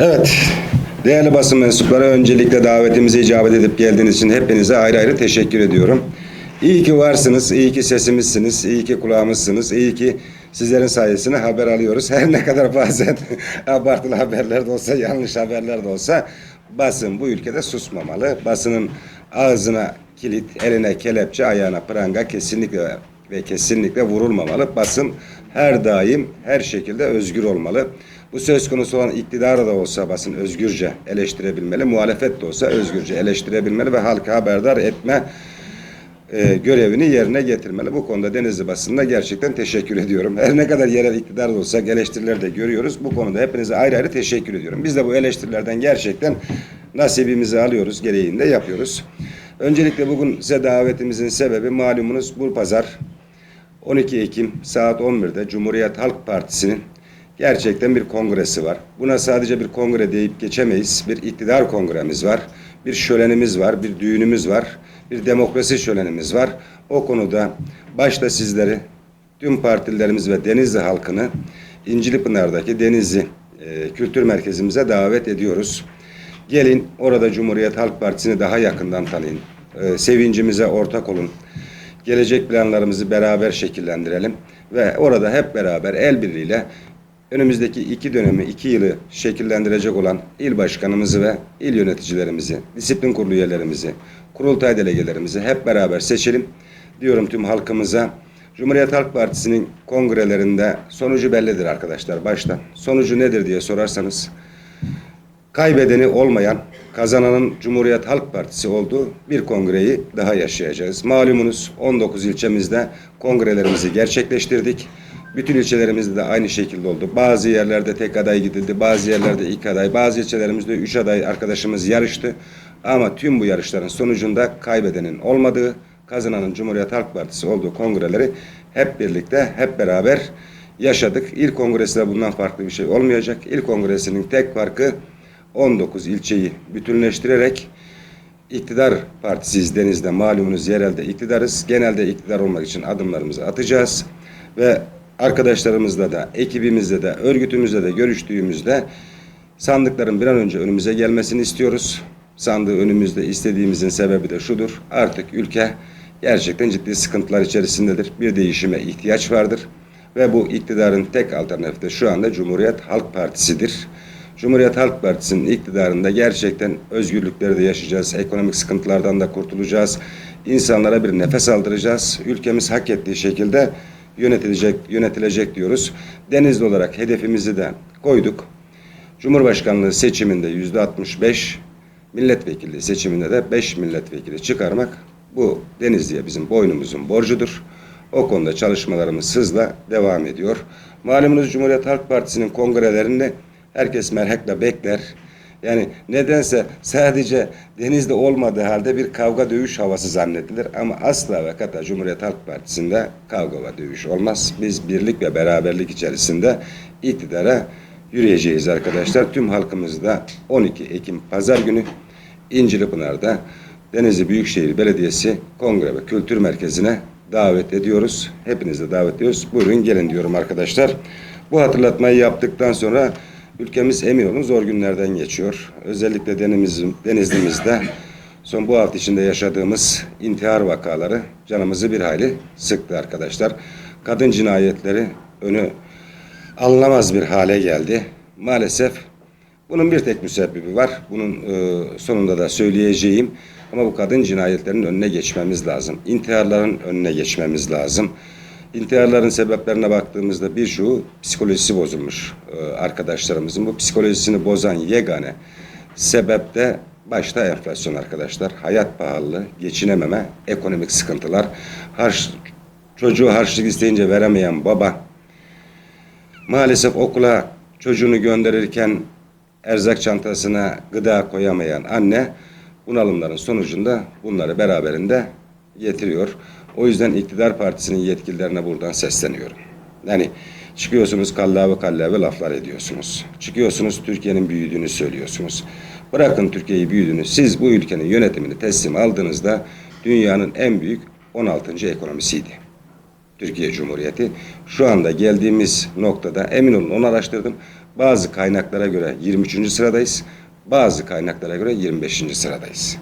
Evet, değerli basın mensupları öncelikle davetimize icabet edip geldiğiniz için hepinize ayrı ayrı teşekkür ediyorum. İyi ki varsınız, iyi ki sesimizsiniz, iyi ki kulağımızsınız, iyi ki sizlerin sayesinde haber alıyoruz. Her ne kadar bazen abartılı haberler de olsa, yanlış haberler de olsa basın bu ülkede susmamalı. Basının ağzına kilit, eline kelepçe, ayağına pranga kesinlikle ve kesinlikle vurulmamalı. Basın her daim her şekilde özgür olmalı. Bu söz konusu olan iktidar da olsa basın özgürce eleştirebilmeli, muhalefet de olsa özgürce eleştirebilmeli ve halka haberdar etme e, görevini yerine getirmeli. Bu konuda Denizli basınına gerçekten teşekkür ediyorum. Her ne kadar yerel iktidar da olsak eleştirileri de görüyoruz. Bu konuda hepinize ayrı ayrı teşekkür ediyorum. Biz de bu eleştirilerden gerçekten nasibimizi alıyoruz, gereğini de yapıyoruz. Öncelikle bugün size davetimizin sebebi malumunuz bu pazar 12 Ekim saat 11'de Cumhuriyet Halk Partisi'nin gerçekten bir kongresi var. Buna sadece bir kongre deyip geçemeyiz. Bir iktidar kongremiz var. Bir şölenimiz var, bir düğünümüz var. Bir demokrasi şölenimiz var. O konuda başta sizleri, tüm partilerimiz ve Denizli halkını İncilipınar'daki Denizli e, Kültür Merkezimize davet ediyoruz. Gelin orada Cumhuriyet Halk Partisi'ni daha yakından tanıyın. E, sevincimize ortak olun gelecek planlarımızı beraber şekillendirelim ve orada hep beraber el birliğiyle önümüzdeki iki dönemi, iki yılı şekillendirecek olan il başkanımızı ve il yöneticilerimizi, disiplin kurulu üyelerimizi, kurultay delegelerimizi hep beraber seçelim. Diyorum tüm halkımıza. Cumhuriyet Halk Partisi'nin kongrelerinde sonucu bellidir arkadaşlar baştan. Sonucu nedir diye sorarsanız kaybedeni olmayan, kazananın Cumhuriyet Halk Partisi olduğu bir kongreyi daha yaşayacağız. Malumunuz 19 ilçemizde kongrelerimizi gerçekleştirdik. Bütün ilçelerimizde de aynı şekilde oldu. Bazı yerlerde tek aday gidildi, bazı yerlerde iki aday, bazı ilçelerimizde üç aday arkadaşımız yarıştı. Ama tüm bu yarışların sonucunda kaybedenin olmadığı, kazananın Cumhuriyet Halk Partisi olduğu kongreleri hep birlikte, hep beraber yaşadık. İl kongresinde bundan farklı bir şey olmayacak. İl kongresinin tek farkı 19 ilçeyi bütünleştirerek iktidar partisiyiz Deniz'de malumunuz yerelde iktidarız. Genelde iktidar olmak için adımlarımızı atacağız ve arkadaşlarımızla da ekibimizle de örgütümüzle de görüştüğümüzde sandıkların bir an önce önümüze gelmesini istiyoruz. Sandığı önümüzde istediğimizin sebebi de şudur. Artık ülke gerçekten ciddi sıkıntılar içerisindedir. Bir değişime ihtiyaç vardır. Ve bu iktidarın tek alternatifi de şu anda Cumhuriyet Halk Partisi'dir. Cumhuriyet Halk Partisi'nin iktidarında gerçekten özgürlükleri de yaşayacağız. Ekonomik sıkıntılardan da kurtulacağız. İnsanlara bir nefes aldıracağız. Ülkemiz hak ettiği şekilde yönetilecek, yönetilecek diyoruz. Denizli olarak hedefimizi de koyduk. Cumhurbaşkanlığı seçiminde yüzde 65, milletvekili seçiminde de 5 milletvekili çıkarmak bu Denizli'ye bizim boynumuzun borcudur. O konuda çalışmalarımız hızla devam ediyor. Malumunuz Cumhuriyet Halk Partisi'nin kongrelerinde herkes merakla bekler. Yani nedense sadece denizde olmadığı halde bir kavga dövüş havası zannedilir. Ama asla ve kata Cumhuriyet Halk Partisi'nde kavga ve dövüş olmaz. Biz birlik ve beraberlik içerisinde iktidara yürüyeceğiz arkadaşlar. Tüm halkımız da 12 Ekim Pazar günü İncilipınar'da Denizli Büyükşehir Belediyesi Kongre ve Kültür Merkezi'ne davet ediyoruz. Hepinizi davet ediyoruz. Buyurun gelin diyorum arkadaşlar. Bu hatırlatmayı yaptıktan sonra ülkemiz emin olun zor günlerden geçiyor. Özellikle denimiz, Denizli'mizde son bu hafta içinde yaşadığımız intihar vakaları canımızı bir hayli sıktı arkadaşlar. Kadın cinayetleri önü alınamaz bir hale geldi. Maalesef bunun bir tek müsebbibi var. Bunun e, sonunda da söyleyeceğim. Ama bu kadın cinayetlerinin önüne geçmemiz lazım. İntiharların önüne geçmemiz lazım. İntiharların sebeplerine baktığımızda birçoğu psikolojisi bozulmuş e, arkadaşlarımızın. Bu psikolojisini bozan yegane sebep de başta enflasyon arkadaşlar. Hayat pahalılığı, geçinememe, ekonomik sıkıntılar. Harç, çocuğu harçlık isteyince veremeyen baba, maalesef okula çocuğunu gönderirken erzak çantasına gıda koyamayan anne bunalımların sonucunda bunları beraberinde getiriyor. O yüzden iktidar partisinin yetkililerine buradan sesleniyorum. Yani çıkıyorsunuz kallavi kallavi laflar ediyorsunuz. Çıkıyorsunuz Türkiye'nin büyüdüğünü söylüyorsunuz. Bırakın Türkiye'yi büyüdüğünü. Siz bu ülkenin yönetimini teslim aldığınızda dünyanın en büyük 16. ekonomisiydi. Türkiye Cumhuriyeti. Şu anda geldiğimiz noktada emin olun onu araştırdım. Bazı kaynaklara göre 23. sıradayız. Bazı kaynaklara göre 25. sıradayız.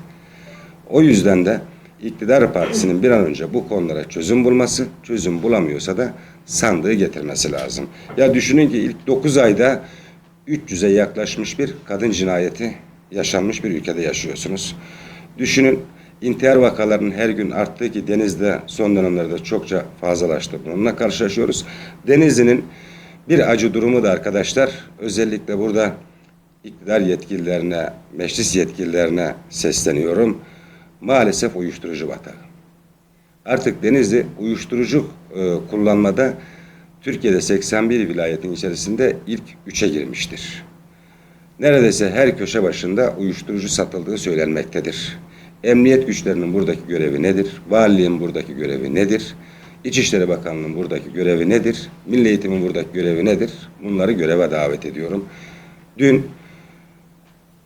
O yüzden de iktidar partisinin bir an önce bu konulara çözüm bulması, çözüm bulamıyorsa da sandığı getirmesi lazım. Ya düşünün ki ilk 9 ayda 300'e yaklaşmış bir kadın cinayeti yaşanmış bir ülkede yaşıyorsunuz. Düşünün intihar vakalarının her gün arttığı ki denizde son dönemlerde çokça fazlalaştı. Bununla karşılaşıyoruz. Denizli'nin bir acı durumu da arkadaşlar özellikle burada iktidar yetkililerine, meclis yetkililerine sesleniyorum. Maalesef uyuşturucu batağı. Artık Denizli uyuşturucu e, kullanmada Türkiye'de 81 vilayetin içerisinde ilk üçe girmiştir. Neredeyse her köşe başında uyuşturucu satıldığı söylenmektedir. Emniyet güçlerinin buradaki görevi nedir? Valiliğin buradaki görevi nedir? İçişleri Bakanlığı'nın buradaki görevi nedir? Milli Eğitim'in buradaki görevi nedir? Bunları göreve davet ediyorum. Dün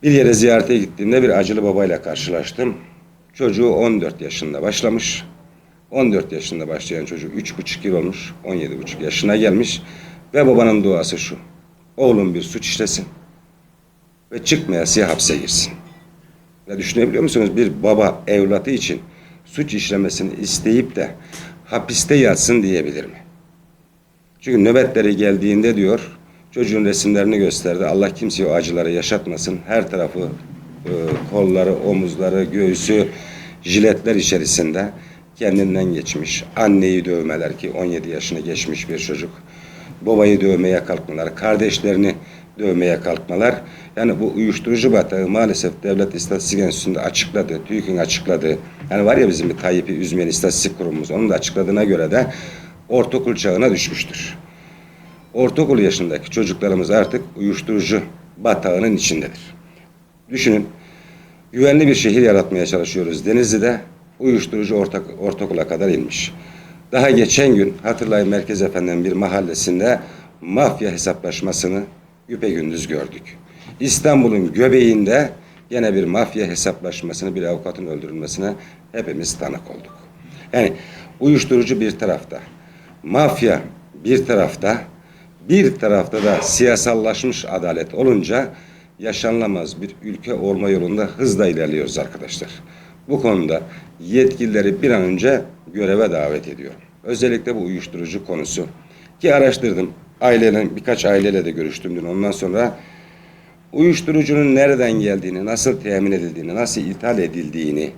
bir yere ziyarete gittiğimde bir acılı babayla karşılaştım. Çocuğu 14 yaşında başlamış. 14 yaşında başlayan çocuk 3,5 yıl olmuş. 17,5 yaşına gelmiş. Ve babanın duası şu. Oğlum bir suç işlesin. Ve çıkmayasıya hapse girsin. Ya düşünebiliyor musunuz? Bir baba evlatı için suç işlemesini isteyip de hapiste yatsın diyebilir mi? Çünkü nöbetleri geldiğinde diyor çocuğun resimlerini gösterdi. Allah kimseye o acıları yaşatmasın. Her tarafı e, kolları, omuzları, göğsü jiletler içerisinde kendinden geçmiş. Anneyi dövmeler ki 17 yaşını geçmiş bir çocuk. Babayı dövmeye kalkmalar, kardeşlerini dövmeye kalkmalar. Yani bu uyuşturucu batağı maalesef Devlet İstatistik Enstitüsü'nde açıkladı. TÜİK'in açıkladığı. Yani var ya bizim bir Tayyip'i üzmeyen istatistik kurumumuz. Onun da açıkladığına göre de ortaokul çağına düşmüştür. Ortaokul yaşındaki çocuklarımız artık uyuşturucu batağının içindedir. Düşünün, güvenli bir şehir yaratmaya çalışıyoruz. Denizli'de uyuşturucu ortak, ortaokula kadar inmiş. Daha geçen gün hatırlayın Merkez Efendi'nin bir mahallesinde mafya hesaplaşmasını güpegündüz gördük. İstanbul'un göbeğinde yine bir mafya hesaplaşmasını, bir avukatın öldürülmesine hepimiz tanık olduk. Yani uyuşturucu bir tarafta, mafya bir tarafta, bir tarafta da siyasallaşmış adalet olunca yaşanılamaz bir ülke olma yolunda hızla ilerliyoruz arkadaşlar. Bu konuda yetkilileri bir an önce göreve davet ediyorum. Özellikle bu uyuşturucu konusu. Ki araştırdım. Ailenin birkaç aileyle de görüştüm dün. Ondan sonra uyuşturucunun nereden geldiğini, nasıl temin edildiğini, nasıl ithal edildiğini,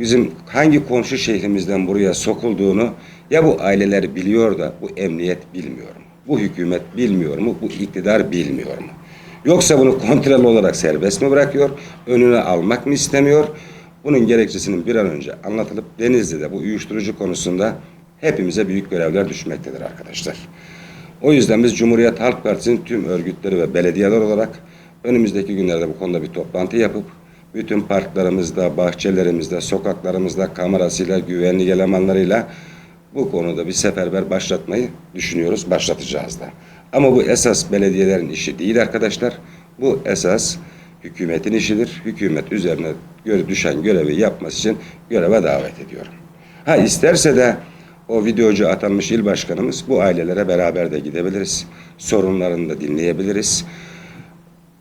bizim hangi komşu şehrimizden buraya sokulduğunu ya bu aileler biliyor da bu emniyet bilmiyor mu? Bu hükümet bilmiyor mu? Bu iktidar bilmiyor mu? Yoksa bunu kontrol olarak serbest mi bırakıyor? Önüne almak mı istemiyor? Bunun gerekçesinin bir an önce anlatılıp Denizli'de bu uyuşturucu konusunda hepimize büyük görevler düşmektedir arkadaşlar. O yüzden biz Cumhuriyet Halk Partisi'nin tüm örgütleri ve belediyeler olarak önümüzdeki günlerde bu konuda bir toplantı yapıp bütün parklarımızda, bahçelerimizde, sokaklarımızda kamerasıyla, güvenlik elemanlarıyla bu konuda bir seferber başlatmayı düşünüyoruz, başlatacağız da. Ama bu esas belediyelerin işi değil arkadaşlar. Bu esas hükümetin işidir. Hükümet üzerine göre düşen görevi yapması için göreve davet ediyorum. Ha isterse de o videocu atanmış il başkanımız bu ailelere beraber de gidebiliriz. Sorunlarını da dinleyebiliriz.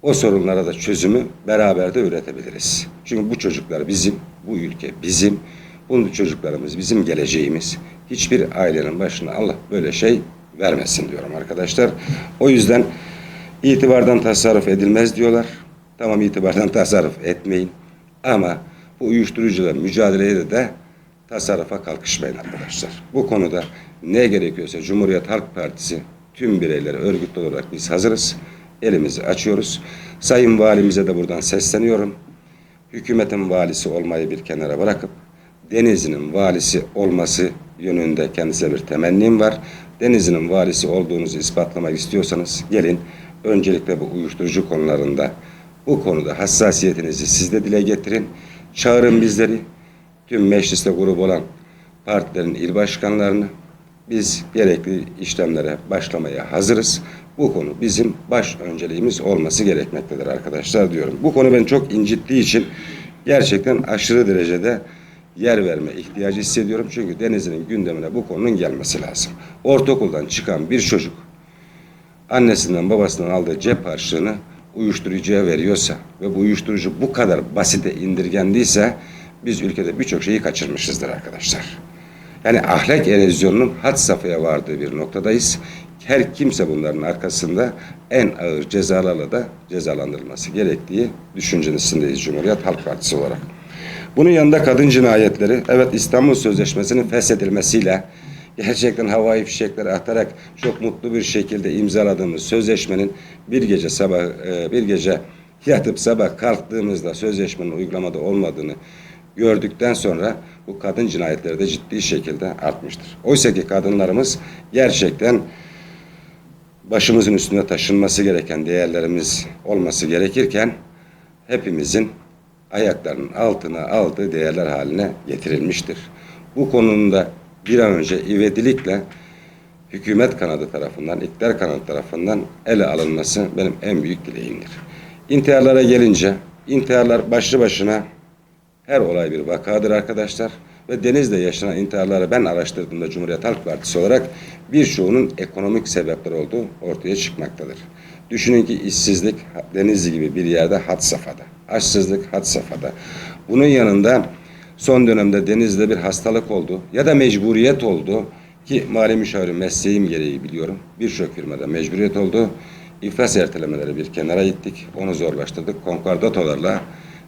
O sorunlara da çözümü beraber de üretebiliriz. Çünkü bu çocuklar bizim, bu ülke bizim, bu çocuklarımız bizim geleceğimiz. Hiçbir ailenin başına Allah böyle şey vermesin diyorum arkadaşlar. O yüzden itibardan tasarruf edilmez diyorlar. Tamam itibardan tasarruf etmeyin. Ama bu uyuşturucuyla mücadelede de tasarrufa kalkışmayın arkadaşlar. Bu konuda ne gerekiyorsa Cumhuriyet Halk Partisi tüm bireyleri örgütlü olarak biz hazırız. Elimizi açıyoruz. Sayın Valimize de buradan sesleniyorum. Hükümetin valisi olmayı bir kenara bırakıp Denizli'nin valisi olması yönünde kendisine bir temennim var. Denizli'nin valisi olduğunuzu ispatlamak istiyorsanız gelin öncelikle bu uyuşturucu konularında bu konuda hassasiyetinizi siz de dile getirin. Çağırın bizleri. Tüm mecliste grup olan partilerin il başkanlarını biz gerekli işlemlere başlamaya hazırız. Bu konu bizim baş önceliğimiz olması gerekmektedir arkadaşlar diyorum. Bu konu ben çok incittiği için gerçekten aşırı derecede yer verme ihtiyacı hissediyorum. Çünkü Denizli'nin gündemine bu konunun gelmesi lazım. Ortaokuldan çıkan bir çocuk annesinden babasından aldığı cep harçlığını uyuşturucuya veriyorsa ve bu uyuşturucu bu kadar basite indirgendiyse biz ülkede birçok şeyi kaçırmışızdır arkadaşlar. Yani ahlak erozyonunun had safhaya vardığı bir noktadayız. Her kimse bunların arkasında en ağır cezalarla da cezalandırılması gerektiği düşüncesindeyiz Cumhuriyet Halk Partisi olarak. Bunun yanında kadın cinayetleri, evet İstanbul Sözleşmesi'nin feshedilmesiyle gerçekten havai fişekleri atarak çok mutlu bir şekilde imzaladığımız sözleşmenin bir gece sabah e, bir gece yatıp sabah kalktığımızda sözleşmenin uygulamada olmadığını gördükten sonra bu kadın cinayetleri de ciddi şekilde artmıştır. Oysa ki kadınlarımız gerçekten başımızın üstünde taşınması gereken değerlerimiz olması gerekirken hepimizin ayaklarının altına aldığı değerler haline getirilmiştir. Bu konunun da bir an önce ivedilikle hükümet kanadı tarafından, iktidar kanadı tarafından ele alınması benim en büyük dileğimdir. İntiharlara gelince, intiharlar başlı başına her olay bir vakadır arkadaşlar. Ve denizde yaşanan intiharları ben araştırdığımda Cumhuriyet Halk Partisi olarak birçoğunun ekonomik sebepler olduğu ortaya çıkmaktadır. Düşünün ki işsizlik Denizli gibi bir yerde had safhada. Açsızlık had safhada. Bunun yanında son dönemde denizde bir hastalık oldu ya da mecburiyet oldu ki mali müşaviri mesleğim gereği biliyorum. Birçok firmada mecburiyet oldu. İflas ertelemeleri bir kenara gittik. Onu zorlaştırdık. Konkordatolarla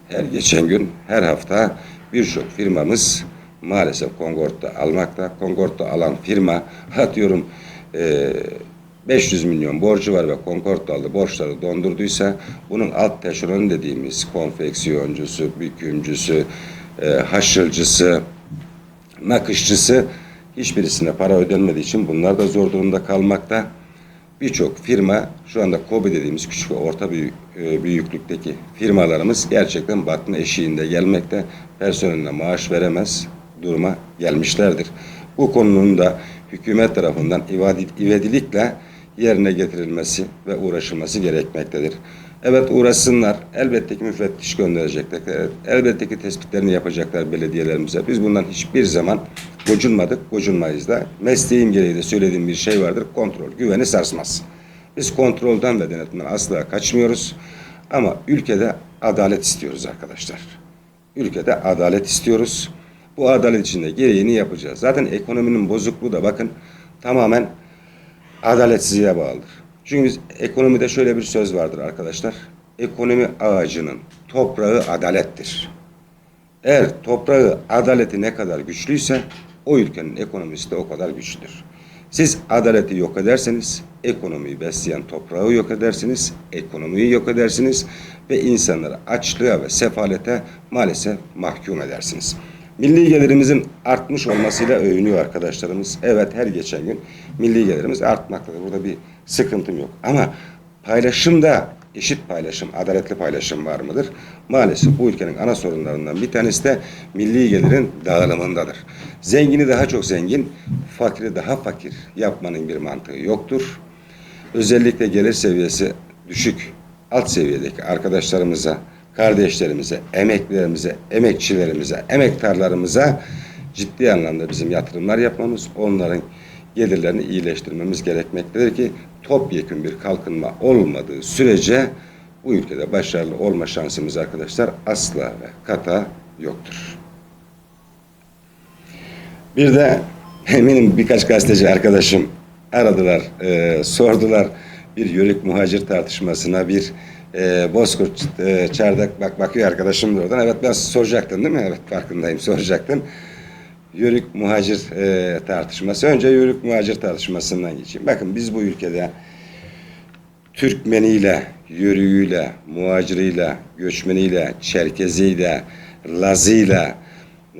her geçen gün, her hafta birçok firmamız maalesef Kongort'ta almakta. Kongort'ta alan firma atıyorum e, 500 milyon borcu var ve Concord'da aldı borçları dondurduysa bunun alt taşeron dediğimiz konfeksiyoncusu, bükümcüsü, e, haşırcısı, nakışçısı hiçbirisine para ödenmediği için bunlar da zor durumda kalmakta. Birçok firma şu anda KOBİ dediğimiz küçük ve orta büyük, e, büyüklükteki firmalarımız gerçekten batma eşiğinde gelmekte. Personeline maaş veremez duruma gelmişlerdir. Bu konunun da hükümet tarafından ivedilikle yerine getirilmesi ve uğraşılması gerekmektedir. Evet uğraşsınlar. Elbette ki müfettiş gönderecekler. Evet, elbette ki tespitlerini yapacaklar belediyelerimize. Biz bundan hiçbir zaman gocunmadık, gocunmayız da. Mesleğim gereği de söylediğim bir şey vardır. Kontrol, güveni sarsmaz. Biz kontrolden ve denetimden asla kaçmıyoruz. Ama ülkede adalet istiyoruz arkadaşlar. Ülkede adalet istiyoruz. Bu adalet içinde gereğini yapacağız. Zaten ekonominin bozukluğu da bakın tamamen adaletsizliğe bağlıdır. Çünkü biz ekonomide şöyle bir söz vardır arkadaşlar. Ekonomi ağacının toprağı adalettir. Eğer toprağı adaleti ne kadar güçlüyse o ülkenin ekonomisi de o kadar güçlüdür. Siz adaleti yok ederseniz ekonomiyi besleyen toprağı yok edersiniz, ekonomiyi yok edersiniz ve insanları açlığa ve sefalete maalesef mahkum edersiniz. Milli gelirimizin artmış olmasıyla övünüyor arkadaşlarımız. Evet her geçen gün milli gelirimiz artmaktadır. Burada bir sıkıntım yok. Ama paylaşımda eşit paylaşım, adaletli paylaşım var mıdır? Maalesef bu ülkenin ana sorunlarından bir tanesi de milli gelirin dağılımındadır. Zengini daha çok zengin, fakiri daha fakir yapmanın bir mantığı yoktur. Özellikle gelir seviyesi düşük, alt seviyedeki arkadaşlarımıza, kardeşlerimize, emeklilerimize, emekçilerimize, emektarlarımıza ciddi anlamda bizim yatırımlar yapmamız, onların gelirlerini iyileştirmemiz gerekmektedir ki topyekun bir kalkınma olmadığı sürece bu ülkede başarılı olma şansımız arkadaşlar asla ve kata yoktur. Bir de eminim birkaç gazeteci arkadaşım aradılar, e, sordular bir yörük muhacir tartışmasına bir e, Bozkurt e, Çardak bak bakıyor arkadaşım da oradan. Evet ben soracaktın değil mi? Evet farkındayım soracaktın. Yörük muhacir e, tartışması. Önce yörük muhacir tartışmasından geçeyim. Bakın biz bu ülkede Türkmeniyle, Yörüğüyle, muhaciriyle, göçmeniyle, Çerkeziyle, Lazıyla,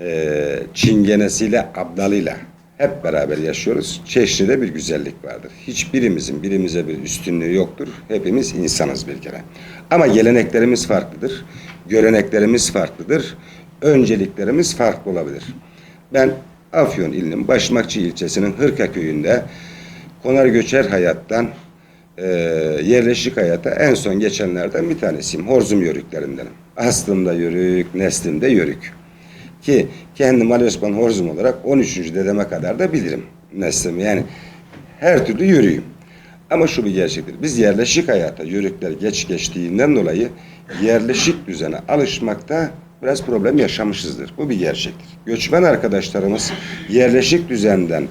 e, Çingenesiyle, Abdalıyla hep beraber yaşıyoruz. Çeşnide bir güzellik vardır. Hiçbirimizin birimize bir üstünlüğü yoktur. Hepimiz insanız bir kere. Ama geleneklerimiz farklıdır. Göreneklerimiz farklıdır. Önceliklerimiz farklı olabilir. Ben Afyon ilinin Başmakçı ilçesinin Hırka köyünde konar göçer hayattan e, yerleşik hayata en son geçenlerden bir tanesiyim. Horzum yörüklerindenim. Aslımda yörük, neslimde yörük. Ki kendim Ali Osman Horzum olarak 13. dedeme kadar da bilirim neslimi. Yani her türlü yürüyüm. Ama şu bir gerçektir. Biz yerleşik hayata yörükler geç geçtiğinden dolayı yerleşik düzene alışmakta biraz problem yaşamışızdır. Bu bir gerçektir. Göçmen arkadaşlarımız yerleşik düzenden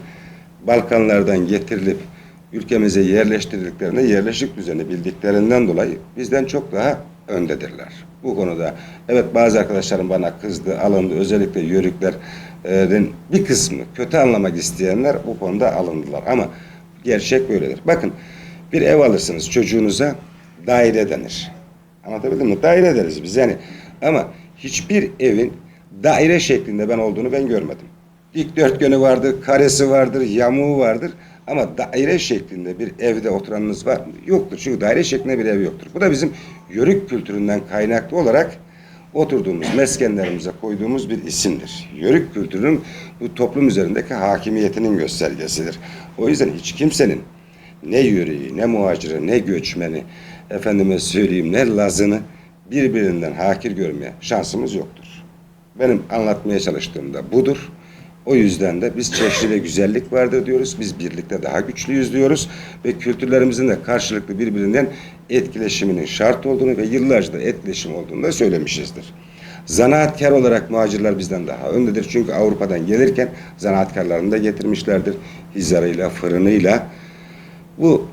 Balkanlardan getirilip ülkemize yerleştirildiklerinde yerleşik düzeni bildiklerinden dolayı bizden çok daha öndedirler. Bu konuda evet bazı arkadaşlarım bana kızdı, alındı. Özellikle yörüklerin bir kısmı kötü anlamak isteyenler bu konuda alındılar. Ama gerçek böyledir. Bakın bir ev alırsınız çocuğunuza daire denir. Anlatabildim mi? Daire deriz biz yani. Ama hiçbir evin daire şeklinde ben olduğunu ben görmedim. Dikdörtgeni vardır, karesi vardır, yamuğu vardır. Ama daire şeklinde bir evde oturanınız var mı? Yoktur. Çünkü daire şeklinde bir ev yoktur. Bu da bizim yörük kültüründen kaynaklı olarak oturduğumuz meskenlerimize koyduğumuz bir isimdir. Yörük kültürünün bu toplum üzerindeki hakimiyetinin göstergesidir. O yüzden hiç kimsenin ne yöreği, ne muhaciri, ne göçmeni, efendime söyleyeyim ne lazını birbirinden hakir görmeye şansımız yoktur. Benim anlatmaya çalıştığım da budur. O yüzden de biz çeşitli güzellik vardır diyoruz. Biz birlikte daha güçlüyüz diyoruz. Ve kültürlerimizin de karşılıklı birbirinden etkileşiminin şart olduğunu ve yıllarca da etkileşim olduğunu da söylemişizdir. Zanaatkar olarak muhacirler bizden daha öndedir. Çünkü Avrupa'dan gelirken zanaatkarlarını da getirmişlerdir. Hizarıyla, fırınıyla. Bu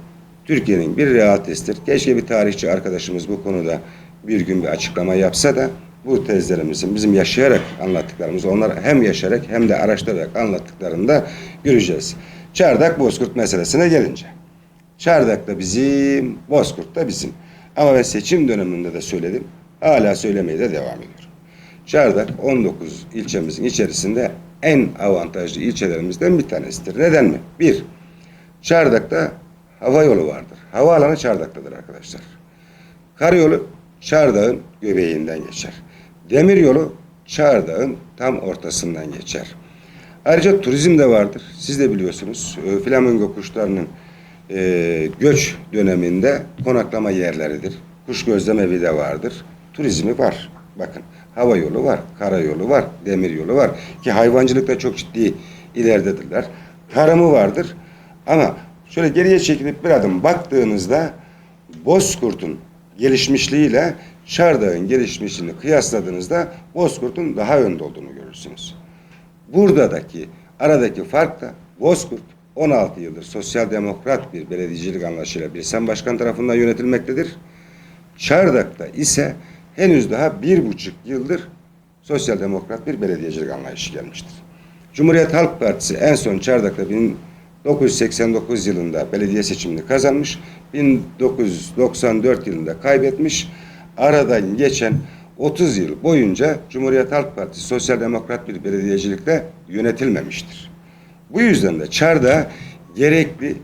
Türkiye'nin bir realitesidir. Keşke bir tarihçi arkadaşımız bu konuda bir gün bir açıklama yapsa da bu tezlerimizin bizim yaşayarak anlattıklarımızı onlar hem yaşayarak hem de araştırarak anlattıklarını da göreceğiz. Çardak Bozkurt meselesine gelince. Çardak da bizim, Bozkurt da bizim. Ama ben seçim döneminde de söyledim. Hala söylemeye de devam ediyorum. Çardak 19 ilçemizin içerisinde en avantajlı ilçelerimizden bir tanesidir. Neden mi? Bir, Çardak'ta hava yolu vardır. Havaalanı Çardak'tadır arkadaşlar. Karayolu Çardağ'ın göbeğinden geçer. Demir yolu Çardağ'ın tam ortasından geçer. Ayrıca turizm de vardır. Siz de biliyorsunuz. e, Flamingo kuşlarının e, göç döneminde konaklama yerleridir. Kuş gözlem evi de vardır. Turizmi var. Bakın hava yolu var, karayolu var, demir yolu var. Ki hayvancılıkta çok ciddi ileridedirler. Tarımı vardır. Ama şöyle geriye çekilip bir adım baktığınızda Bozkurt'un gelişmişliğiyle Çardağ'ın gelişmişliğini kıyasladığınızda Bozkurt'un daha önde olduğunu görürsünüz. Buradaki aradaki fark da Bozkurt 16 yıldır sosyal demokrat bir belediyecilik anlayışıyla bir sen başkan tarafından yönetilmektedir. Çardak'ta ise henüz daha bir buçuk yıldır sosyal demokrat bir belediyecilik anlayışı gelmiştir. Cumhuriyet Halk Partisi en son Çardak'ta 1989 yılında belediye seçimini kazanmış, 1994 yılında kaybetmiş. Aradan geçen 30 yıl boyunca Cumhuriyet Halk Partisi sosyal demokrat bir belediyecilikte yönetilmemiştir. Bu yüzden de Çarda gerekli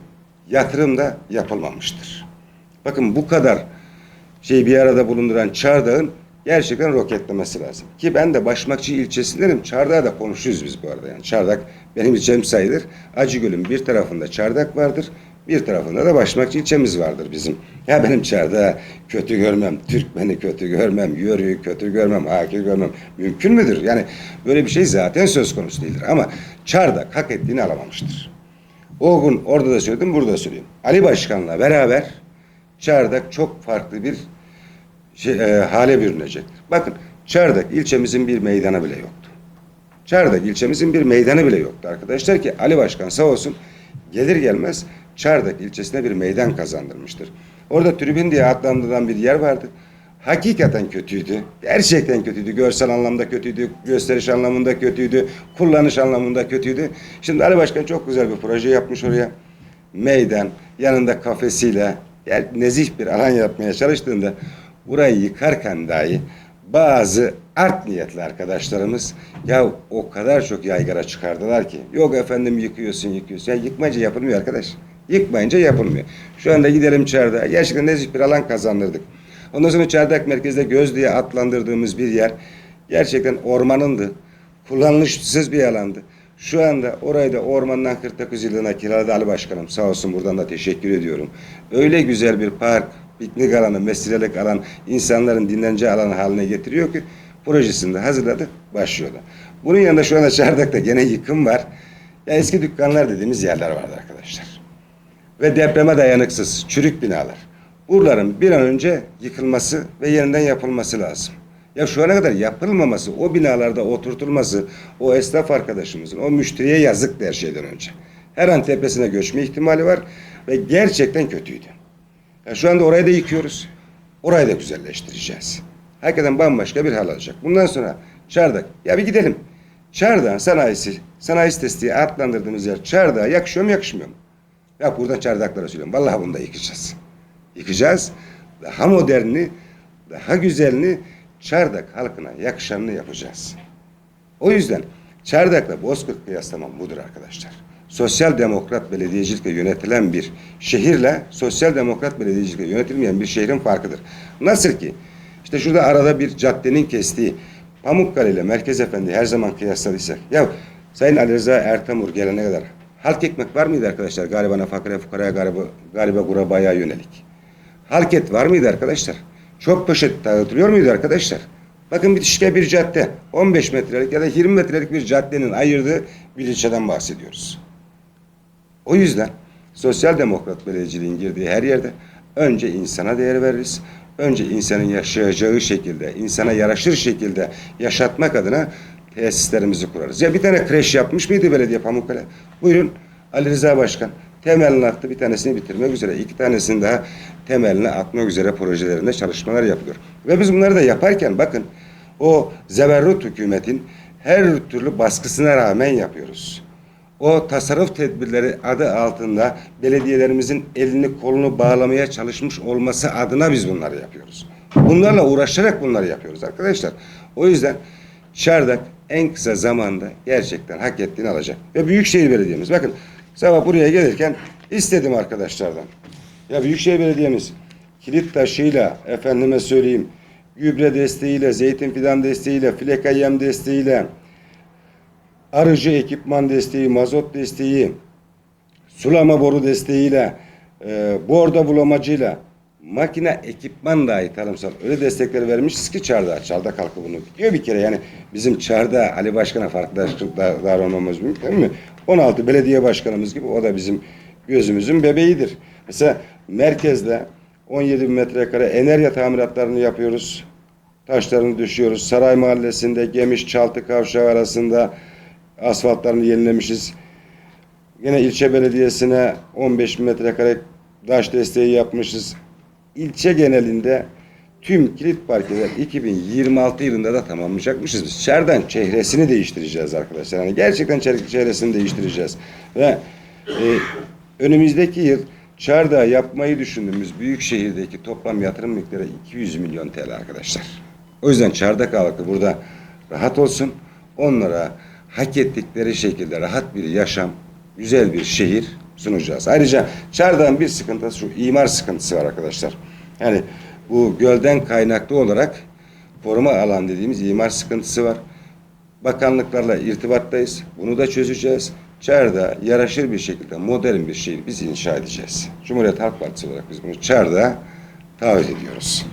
yatırım da yapılmamıştır. Bakın bu kadar şey bir arada bulunduran Çardağ'ın gerçekten roketlemesi lazım. Ki ben de Başmakçı ilçesindenim. Çardağ'da da komşuyuz biz bu arada. Yani Çardak benim ilçem sayılır. Acıgöl'ün bir tarafında Çardak vardır. Bir tarafında da Başmakçı ilçemiz vardır bizim. Ya benim Çardak'ı kötü görmem, Türkmen'i kötü görmem, Yörü'yü kötü görmem, Akil görmem. Mümkün müdür? Yani böyle bir şey zaten söz konusu değildir. Ama Çardak hak ettiğini alamamıştır. O gün orada da söyledim, burada da söyleyeyim. Ali Başkan'la beraber Çardak çok farklı bir şey, e, hale bürünecektir. Bakın Çardak ilçemizin bir meydanı bile yoktu. Çardak ilçemizin bir meydanı bile yoktu arkadaşlar ki Ali Başkan sağ olsun gelir gelmez Çardak ilçesine bir meydan kazandırmıştır. Orada tribün diye adlandırılan bir yer vardı. Hakikaten kötüydü. Gerçekten kötüydü. Görsel anlamda kötüydü. Gösteriş anlamında kötüydü. Kullanış anlamında kötüydü. Şimdi Ali Başkan çok güzel bir proje yapmış oraya. Meydan, yanında kafesiyle yani nezih bir alan yapmaya çalıştığında burayı yıkarken dahi bazı art niyetli arkadaşlarımız ya o kadar çok yaygara çıkardılar ki yok efendim yıkıyorsun yıkıyorsun. Ya yıkmayınca yapılmıyor arkadaş. Yıkmayınca yapılmıyor. Şu anda gidelim Çardak'a. Gerçekten nezih bir alan kazandırdık. Ondan sonra Çardak merkezde göz diye adlandırdığımız bir yer gerçekten ormanındı. Kullanışsız bir alandı. Şu anda orayı da ormandan 49 yılına kiraladı Ali Başkanım. Sağ olsun buradan da teşekkür ediyorum. Öyle güzel bir park, piknik alanı, mescidelik alan, insanların dinleneceği alan haline getiriyor ki projesini de hazırladı, başlıyordu. Bunun yanında şu anda Çardak'ta gene yıkım var. Ya eski dükkanlar dediğimiz yerler vardı arkadaşlar. ve depreme dayanıksız çürük binalar. Buraların bir an önce yıkılması ve yeniden yapılması lazım. Ya şu ana kadar yapılmaması, o binalarda oturtulması, o esnaf arkadaşımızın, o müşteriye yazık her şeyden önce. Her an tepesine göçme ihtimali var ve gerçekten kötüydü. Ya şu anda orayı da yıkıyoruz. Orayı da güzelleştireceğiz. Hakikaten bambaşka bir hal alacak. Bundan sonra Çardak. Ya bir gidelim. Çardak'ın sanayisi, sanayi sitesi diye adlandırdığımız yer Çardak'a yakışıyor mu yakışmıyor mu? Ya buradan Çardaklara söylüyorum. Vallahi bunu da yıkacağız. Yıkacağız. Daha modernini, daha güzelini Çardak halkına yakışanını yapacağız. O yüzden Çardak'la Bozkurt kıyaslamam budur arkadaşlar. Sosyal demokrat belediyecilikle yönetilen bir şehirle sosyal demokrat belediyecilikle yönetilmeyen bir şehrin farkıdır. Nasıl ki işte şurada arada bir caddenin kestiği Pamukkale ile Merkez Efendi her zaman kıyasladıysak ya Sayın Ali Rıza Ertamur gelene kadar halk ekmek var mıydı arkadaşlar garibana, fakire, fukaraya, garibe, garibe kurabaya yönelik? Halk et var mıydı arkadaşlar? Çok poşet dağıtılıyor muydu arkadaşlar? Bakın bitişke bir cadde. 15 metrelik ya da 20 metrelik bir caddenin ayırdığı bir ilçeden bahsediyoruz. O yüzden sosyal demokrat belediyeciliğin girdiği her yerde önce insana değer veririz. Önce insanın yaşayacağı şekilde, insana yaraşır şekilde yaşatmak adına tesislerimizi kurarız. Ya bir tane kreş yapmış mıydı belediye Pamukkale? Buyurun Ali Rıza Başkan temelini attı bir tanesini bitirmek üzere. iki tanesini daha temelini atmak üzere projelerinde çalışmalar yapılıyor. Ve biz bunları da yaparken bakın o zeberrut hükümetin her türlü baskısına rağmen yapıyoruz. O tasarruf tedbirleri adı altında belediyelerimizin elini kolunu bağlamaya çalışmış olması adına biz bunları yapıyoruz. Bunlarla uğraşarak bunları yapıyoruz arkadaşlar. O yüzden Çardak en kısa zamanda gerçekten hak ettiğini alacak. Ve Büyükşehir Belediye'miz bakın sabah buraya gelirken istedim arkadaşlardan. Ya Büyükşehir Belediye'miz kilit taşıyla efendime söyleyeyim gübre desteğiyle, zeytin fidan desteğiyle, fileka yem desteğiyle, arıcı ekipman desteği, mazot desteği, sulama boru desteğiyle, e, borda bulamacıyla, makine ekipman dahi tarımsal öyle destekleri vermişiz ki Çardak, Çardak halkı bunu biliyor bir kere. Yani bizim Çardak Ali Başkan'a farklı da- davranmamız mümkün değil mi? 16 belediye başkanımız gibi o da bizim gözümüzün bebeğidir. Mesela merkezde 17 bin metrekare enerji tamiratlarını yapıyoruz. Taşlarını düşüyoruz. Saray Mahallesi'nde Gemiş Çaltı Kavşağı arasında asfaltlarını yenilemişiz. Yine ilçe belediyesine 15 metrekare taş desteği yapmışız. İlçe genelinde tüm kilit parkeler 2026 yılında da tamamlayacakmışız biz. Çerden çehresini değiştireceğiz arkadaşlar. Yani gerçekten çehresini değiştireceğiz. Ve e, önümüzdeki yıl Çardağı yapmayı düşündüğümüz büyük şehirdeki toplam yatırım miktarı 200 milyon TL arkadaşlar. O yüzden Çardak halkı burada rahat olsun. Onlara hak ettikleri şekilde rahat bir yaşam, güzel bir şehir sunacağız. Ayrıca Çardak'ın bir sıkıntısı şu imar sıkıntısı var arkadaşlar. Yani bu gölden kaynaklı olarak koruma alan dediğimiz imar sıkıntısı var. Bakanlıklarla irtibattayız. Bunu da çözeceğiz. Çarda yaraşır bir şekilde modern bir şehir biz inşa edeceğiz. Cumhuriyet Halk Partisi olarak biz bunu Çarda taahhüt ediyoruz.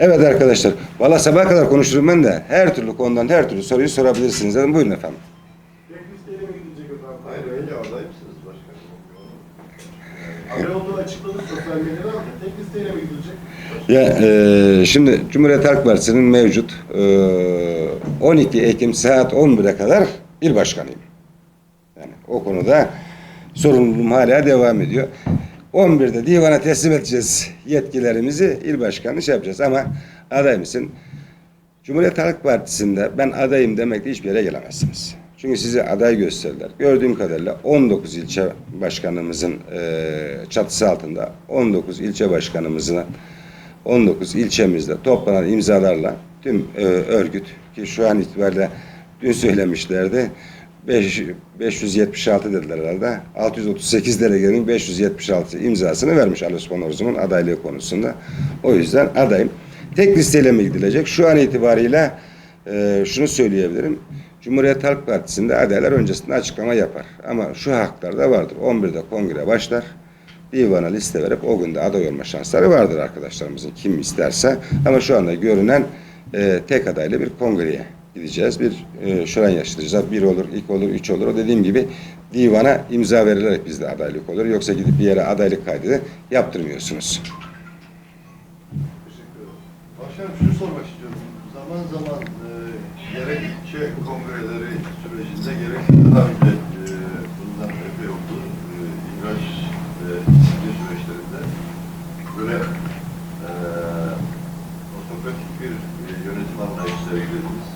Evet arkadaşlar. Valla sabaha kadar konuşurum ben de. Her türlü konudan her türlü soruyu sorabilirsiniz. Dedim. Buyurun efendim. Tek listeyle mi gidilecek efendim? Hayır önce aday mısınız başkanım? Aday olduğu açıkladık sosyal medyada ama tek listeyle mi gidilecek? Ya e, şimdi Cumhuriyet Halk Partisi'nin mevcut e, 12 Ekim saat 11'e kadar il başkanıyım. Yani o konuda sorumluluğum hala devam ediyor. 11'de divana teslim edeceğiz yetkilerimizi il başkanı şey yapacağız ama aday mısın? Cumhuriyet Halk Partisi'nde ben adayım demekle hiçbir yere gelemezsiniz. Çünkü size aday gösterirler. Gördüğüm kadarıyla 19 ilçe başkanımızın e, çatısı altında 19 ilçe başkanımızın 19 ilçemizde toplanan imzalarla tüm e, örgüt ki şu an itibariyle dün söylemişlerdi 5, 576 dediler herhalde. 638 delegenin 576 imzasını vermiş Ali Osman Orzu'nun adaylığı konusunda. O yüzden adayım. Tek listeyle mi gidilecek? Şu an itibariyle e, şunu söyleyebilirim. Cumhuriyet Halk Partisi'nde adaylar öncesinde açıklama yapar. Ama şu haklar da vardır. 11'de kongre başlar. Divana liste verip o günde aday olma şansları vardır arkadaşlarımızın kim isterse. Ama şu anda görünen e, tek adaylı bir kongreye gideceğiz. Bir e, şuran yaşayacağız. Bir olur, iki olur, üç olur. O dediğim gibi divana imza verilerek bizde adaylık olur. Yoksa gidip bir yere adaylık kaydı yaptırmıyorsunuz. Teşekkür ederim. Başkanım şunu sormak istiyorum. Zaman zaman e, gerek ilçe kongreleri sürecinde gerek daha önce e, bundan epey oldu. E, İhraç e, süreçlerinde böyle e, otokratik bir e, yönetim anlayışı sergilediniz.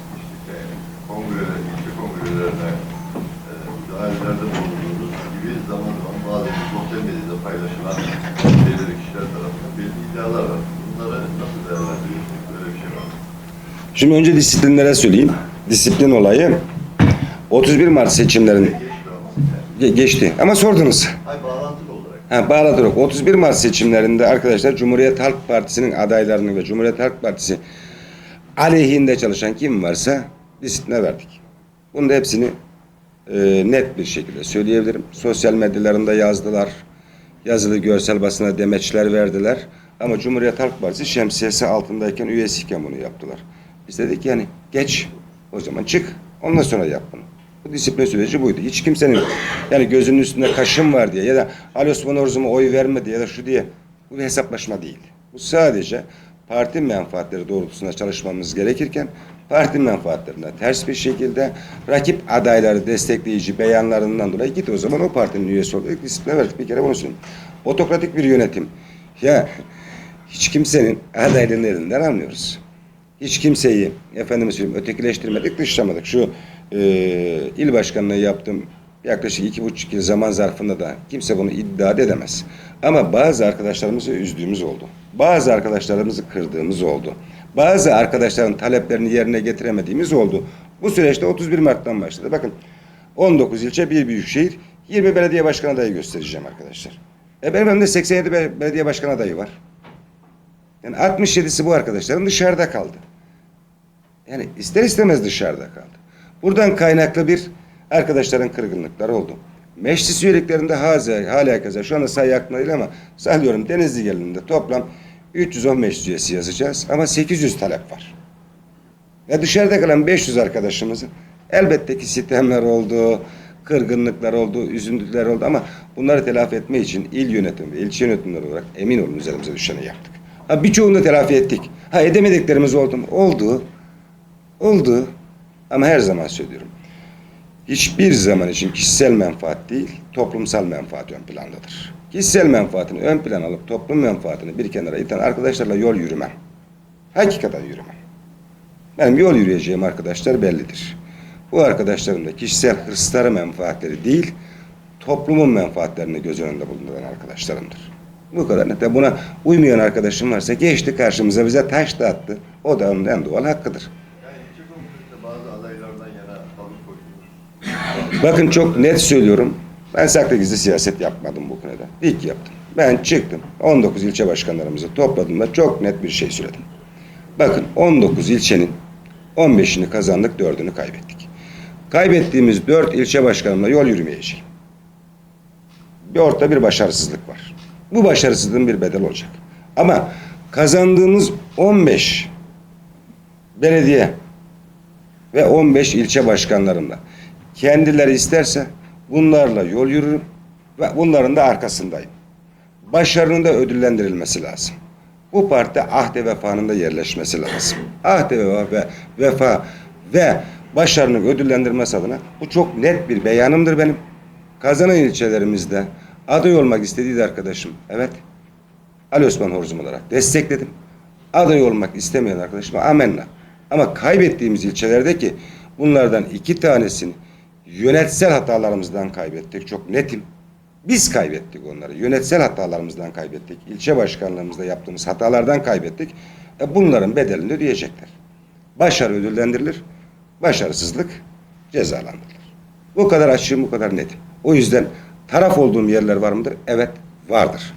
Kongreler, ilçe kongrelerine e, müdahalelerde bulunduğunuz gibi zaman zaman bazı sosyal medyada paylaşılan şeyleri kişiler tarafından belli iddialar var. Bunları nasıl değerlendiriyorsunuz? Böyle bir şey var. mı? Şimdi önce disiplinlere söyleyeyim. Disiplin olayı 31 Mart seçimlerin Geçti ama. Ge- geçti ama sordunuz. Hay bağlantılı olarak. Ha, bağladık. 31 Mart seçimlerinde arkadaşlar Cumhuriyet Halk Partisi'nin adaylarını ve Cumhuriyet Halk Partisi aleyhinde çalışan kim varsa disipline verdik. Bunun da hepsini e, net bir şekilde söyleyebilirim. Sosyal medyalarında yazdılar. Yazılı görsel basına demeçler verdiler. Ama Cumhuriyet Halk Partisi şemsiyesi altındayken üyesiyken bunu yaptılar. Biz dedik yani geç o zaman çık ondan sonra yap bunu. Bu disiplin süreci buydu. Hiç kimsenin yani gözünün üstünde kaşım var diye ya da Ali Osman Orzum'a oy vermedi ya da şu diye bu bir hesaplaşma değil. Bu sadece parti menfaatleri doğrultusunda çalışmamız gerekirken parti menfaatlerine ters bir şekilde rakip adayları destekleyici beyanlarından dolayı git o zaman o partinin üyesi ol. Disipline verdik bir kere bunu söyleyeyim. Otokratik bir yönetim. Ya hiç kimsenin adaylığını elinden almıyoruz. Hiç kimseyi efendime söyleyeyim ötekileştirmedik, dışlamadık. Şu e, il başkanlığı yaptım yaklaşık iki buçuk yıl zaman zarfında da kimse bunu iddia edemez. Ama bazı arkadaşlarımızı üzdüğümüz oldu. Bazı arkadaşlarımızı kırdığımız oldu. Bazı arkadaşların taleplerini yerine getiremediğimiz oldu. Bu süreçte 31 Mart'tan başladı. Bakın 19 ilçe, bir büyükşehir, 20 belediye başkan adayı göstereceğim arkadaşlar. E benim önümde 87 be- belediye başkan adayı var. Yani 67'si bu arkadaşların dışarıda kaldı. Yani ister istemez dışarıda kaldı. Buradan kaynaklı bir arkadaşların kırgınlıkları oldu. Meclis üyeliklerinde haza, hala kaza şu anda sayı aklımda değil ama sallıyorum Denizli gelinde toplam 310 meclis üyesi yazacağız ama 800 talep var. Ve dışarıda kalan 500 arkadaşımızın elbette ki sitemler oldu, kırgınlıklar oldu, üzüntüler oldu ama bunları telafi etme için il yönetimi ilçe yönetimleri olarak emin olun üzerimize düşeni yaptık. Ha birçoğunu telafi ettik. Ha edemediklerimiz oldu mu? Oldu. Oldu. Ama her zaman söylüyorum. Hiçbir zaman için kişisel menfaat değil, toplumsal menfaat ön plandadır. Kişisel menfaatini ön plan alıp toplum menfaatini bir kenara iten arkadaşlarla yol yürümem. Hakikaten yürümem. Benim yol yürüyeceğim arkadaşlar bellidir. Bu arkadaşlarım da kişisel hırsları menfaatleri değil, toplumun menfaatlerini göz önünde bulunduran arkadaşlarımdır. Bu kadar net. Buna uymayan arkadaşım varsa geçti karşımıza bize taş da attı. O da onun en doğal hakkıdır. Yani ilçe kongresinde bazı adaylardan yana tavır koydunuz. Bakın çok net söylüyorum. Ben saklı gizli siyaset yapmadım bu konuda. İlk yaptım. Ben çıktım. 19 ilçe başkanlarımızı topladım da çok net bir şey söyledim. Bakın 19 ilçenin 15'ini kazandık, 4'ünü kaybettik. Kaybettiğimiz 4 ilçe başkanımla yol yürümeyeceğim. Bir ortada bir başarısızlık var. Bu başarısızlığın bir bedel olacak. Ama kazandığımız 15 belediye ve 15 ilçe başkanlarında kendileri isterse bunlarla yol yürürüm ve bunların da arkasındayım. Başarının da ödüllendirilmesi lazım. Bu parti ahde vefanın da yerleşmesi lazım. Ahde vefa ve, vefa ve başarının ödüllendirmesi adına bu çok net bir beyanımdır benim. Kazanan ilçelerimizde aday olmak istediği arkadaşım. Evet. Ali Osman Horzum olarak destekledim. Aday olmak istemeyen arkadaşıma amenna. Ama kaybettiğimiz ilçelerdeki bunlardan iki tanesini yönetsel hatalarımızdan kaybettik. Çok netim. Biz kaybettik onları. Yönetsel hatalarımızdan kaybettik. İlçe başkanlığımızda yaptığımız hatalardan kaybettik. E bunların bedelini ödeyecekler. Başarı ödüllendirilir. Başarısızlık cezalandırılır. Bu kadar açığım, bu kadar net. O yüzden taraf olduğum yerler var mıdır? Evet, vardır.